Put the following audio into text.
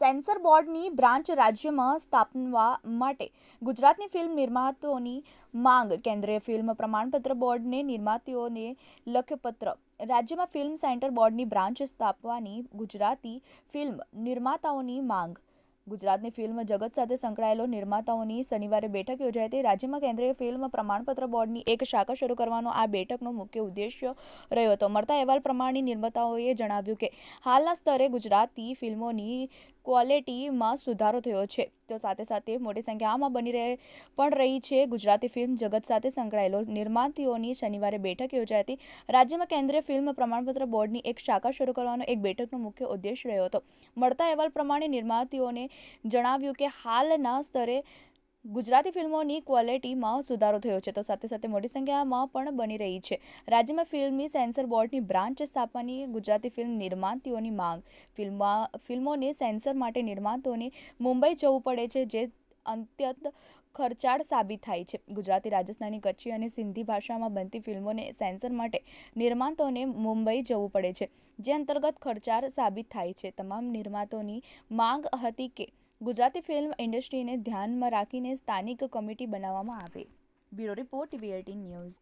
Sensor બોર્ડની branch રાજ્યમાં સ્થાપવા માટે ગુજરાતની ફિલ્મ નિર્માતાઓની માંગ. કેન્દ્રીય ફિલ્મ પ્રમાણપત્ર બોર્ડને નિર્માતાઓને લખપત્ર. રાજ્યમાં ફિલ્મ સેન્ટર બોર્ડની બ્રાન્ચ સ્થાપવાની ગુજરાતી ફિલ્મ નિર્માતાઓની માંગ. ગુજરાતની ફિલ્મ જગત સાથે સંકળાયેલો નિર્માતાઓની શનિવારે બેઠક યોજાઈ હતી. રાજ્યમાં કેન્દ્રીય ફિલ્મ પ્રમાણપત્ર બોર્ડની એક શાખા શરૂ કરવાનો આ બેઠકનો મુખ્ય ઉદ્દેશ્ય રહ્યો હતો. મળતા અહેવાલ પ્રમાણે નિર્માતાઓએ જણાવ્યું કે, હાલના સ્તરે ગુજરાતી ફિલ્મોની ક્વોલિટીમાં સુધારો થયો છે. તો સાથે સાથે મોટી સંખ્યામાં બની રહે પણ રહી છે. ગુજરાતી ફિલ્મ જગત સાથે સંકળાયેલો નિર્માતાઓની શનિવારે બેઠક યોજાઈ હતી. રાજ્યમાં કેન્દ્રીય ફિલ્મ પ્રમાણપત્ર બોર્ડની એક શાખા શરૂ કરવાનો એક બેઠકનો મુખ્ય ઉદ્દેશ રહ્યો હતો. મળતા અહેવાલ પ્રમાણે નિર્માતાઓને જણાવ્યું કે, હાલના સ્તરે ગુજરાતી ફિલ્મોની ક્વોલિટીમાં સુધારો થયો છે, તો સાથે સાથે મોટી સંખ્યામાં પણ બની રહી છે. રાજ્યમાં ફિલ્મી સેન્સર બોર્ડની બ્રાન્ચ સ્થાપવાની ગુજરાતી ફિલ્મ નિર્માતાઓની માંગ. ફિલ્મમાં, ફિલ્મોને સેન્સર માટે નિર્માતાઓને મુંબઈ જવું પડે છે, જે અત્યંત ખર્ચાળ સાબિત થાય છે. ગુજરાતી, રાજસ્થાની, કચ્છી અને સિંધી ભાષામાં બનતી ફિલ્મોને સેન્સર માટે નિર્માતાઓને મુંબઈ જવું પડે છે, જે અંતર્ગત ખર્ચાળ સાબિત થાય છે. તમામ નિર્માતાઓની માંગ હતી કે ગુજરાતી ફિલ્મ ઇન્ડસ્ટ્રીને ધ્યાનમાં રાખીને સ્થાનિક કમિટી બનાવવામાં આવે. Bureau report VRT news.